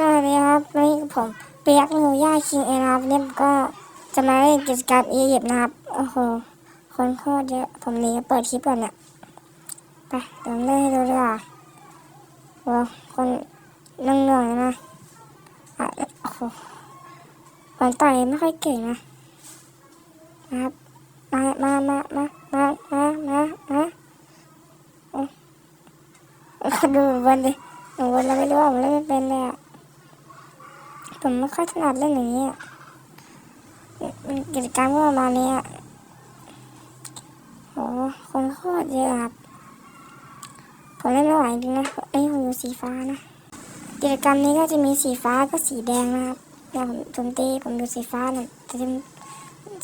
สวัสดีครับวันนี้ผมเปียกหนูย่าคิงเอครับวันนี้ผมก็จะมาเล่นกิจกรรมอียิปต์นะครับ โอ้โห คนโคตรเยอะ ผมนีเปิดคลิปก่อนเนี่ยไปเดี๋ยวเล่นให้ดูดีกว่าโอ้คนนั่งหนื่อยนะอะโอ้โหผมต่อยไม่ค่อยเก่งนะนะครับ มามามามามามามามาดูบอลดิหนูบอลเราไม่รู้ว่าผมเล่นไม่เป็นเลยอะ ผมไม่ค่อยถนัดเล่นอย่างนี้อะกิจกรรมก็ประมาณนี้อะโหคนโคตรเยอะครับผมเล่นไม่ไหวจริงนะเอ้ยผมอยู่สีฟ้านะกิจกรรมนี้ก็จะมีสีฟ้าก็สีแดงนะครับอย่างผมโจมตีผมดูสีฟ้าเนี่ยแต่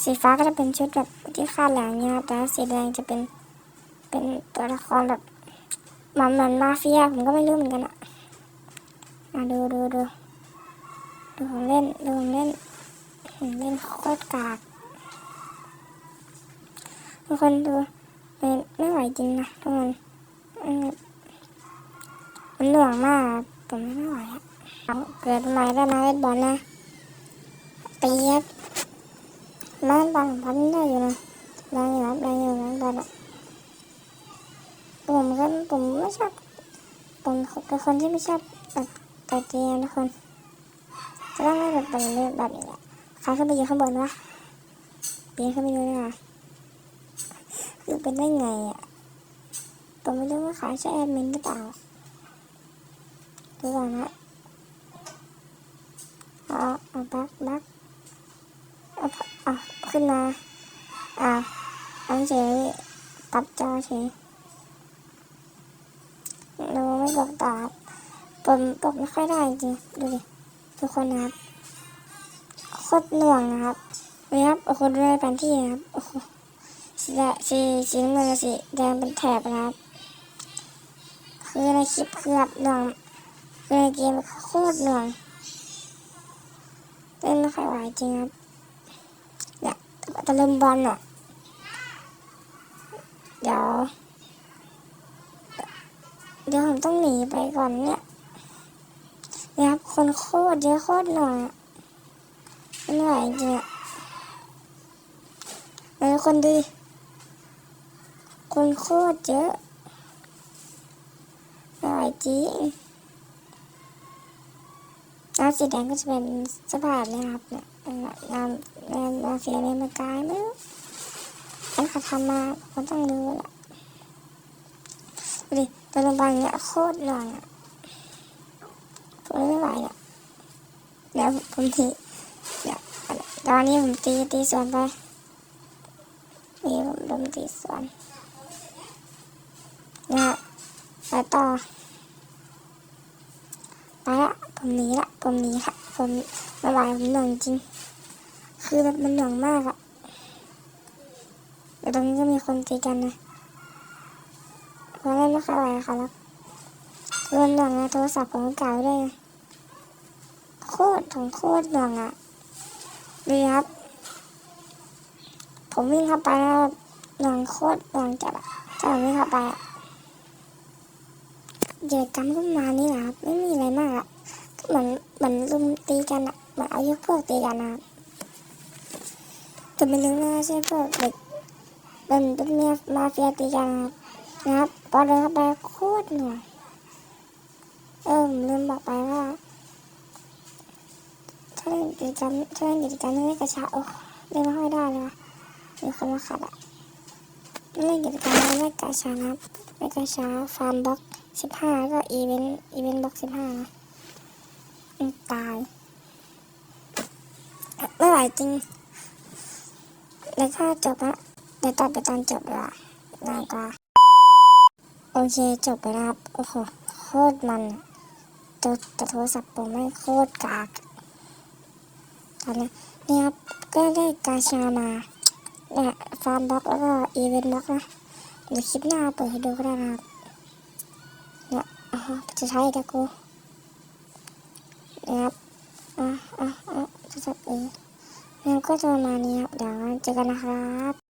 สีฟ้าก็จะเป็นชุดแบบที่คาดหลังเนี่ยครับแต่สีแดงจะเป็นเป็นตัวละครแบบมันมือนมาเฟียผมก็ไม่รู้เหมือนกันอะอะดูดูดู ดูเล่นดูเล่นผมเล่นโคตรกากทุกคนดูไม่ไม่ไหวจริงนะทุกคนอืมมันเหนื่อยมากผมไม่ไหวอะเอาเกิดใหม่ได้มาเล่นบอลนะตีครับเล่นบอลพันได้อยู่นะได้อยู่ครับได้อยู่เล่นบอลอะผมก็ผมไม่ชอบผมเป็นคนที่ไม่ชอบแบบไก่เกมทุกคน จะต้องไม่แบบเป็นแบบนี้อะใครขึ้นไปอยู่ข้างบนวะปีนขึ้นไปดูดีกว่าคือเป็นได้ไงอะผมไม่รู้ว่าเขาใช่แอดมินหรือเปล่าดูก่อนนะเอาเอาบักบักเอาเอาขึ้นมาอ่าเอาเฉยปรับจอเฉยดูไม่บอกต่อครับผมบอกไม่ค่อยได้จริงดูดิ ทุกคนนะครับโคตรหน่วงนะครับนี่ครับโอ้โหดูในแผนที่นะครับโอ้โหสีแดงสีสีน้ำเงินสีแดงเป็นแถบนะครับ คือในคลิปคือแบบหน่วงคือในเกมโคตรหน่วงเล่นไม่ค่อยไหวจริงครับเนี่ยตะลุมบอลอะเดี๋ยวเดี๋ยวผมต้องหนีไปก่อนเนี่ย นี่ยครับคนโคตรเยอะโคตรหน่อยอะไม่ไหวจริงอะแล้วคนดี คนโคตรเยอะไม่ไหวจริงน้ำสีแดงก็จะเป็นสภาพนะครับเนี่ยน้ำน้ำมาเฟียในมากายไม่รู้อันเขาทำมาเขาต้องรู้แหละดูดิตัวลงไปเนี่ยโคตรหน่อยอะ ผมไม่ไหวอะเดี๋ยวผมทีเดี๋ยวตอนนี้ผมตีตีสวนไปนี่ผมดนตีสวนนะไปต่อไปละผมหนีละผมหนีค่ะผมไม่ไหวผมหน่วงจริง คือแบบมันหน่วงมากอะแต่ตรงนี้ก็มีคนตีกันนะเพราะเล่นไม่ค่อยไหวค่ะแล้วคือมันหน่วงนะโทรศัพท์ผมเก่าด้วย คตรของโคตรหน่วงอะดูครับ ผมวิ่งเข้าไปแล้วหน่วงโคตรหน่วงจัดอะถ้าผมวิ่งเข้าไปอะเกิจกรรมก็มานี้นะครับไม่มีอะไรมากอะก็เหมือนเหมือนลุมตีกันอะเหมือนเอายกพวกตีกันนะครับจะไม่รู้นะใช่พวกเด็กเป็นเป็นเมียมาเฟียตีกันนะครับพอเดินเข้าไปโคตรหน่วงเออผมลืมบอกไปว่า ถ้าเล่นกิจกรรมถ้าเกิจกรรมเล่นกระชาโอ้เล่นไม่ค่อยได้เลยวะมีคนมาขัดอะเล่นกิจกรรมเล่นกระชานะเล่นกระชาฟาร์มบล็อกสิบห้าก็อีเวนต์อีเวนต์บล็อกสิบห้านะตายไม่ไหวจริงแล้วถ้าจบละเดี๋ยวตัดไปตอนจบดีกว่านานกว่าโอเคจบไปแล้วโอ้โหโคตรมันอะตัวโทรศัพท์ผมไม่งโคตรกาก ตอนนี้เนี่ยครับก็ได้กาชามาเนี่ยฟาร์มบล็อกแล้วก็อีเวนต์บล็อกนะเดี๋ยวคลิปหน้าเปิดให้ดูก็ได้นะครับเนี่ยอ๋อจะใช้แต่กูเนี่ยครับอะอะอะจะจับเองเนี่ก็จะประมาณนี้ครับเดี๋ยวเจอกันนะครับ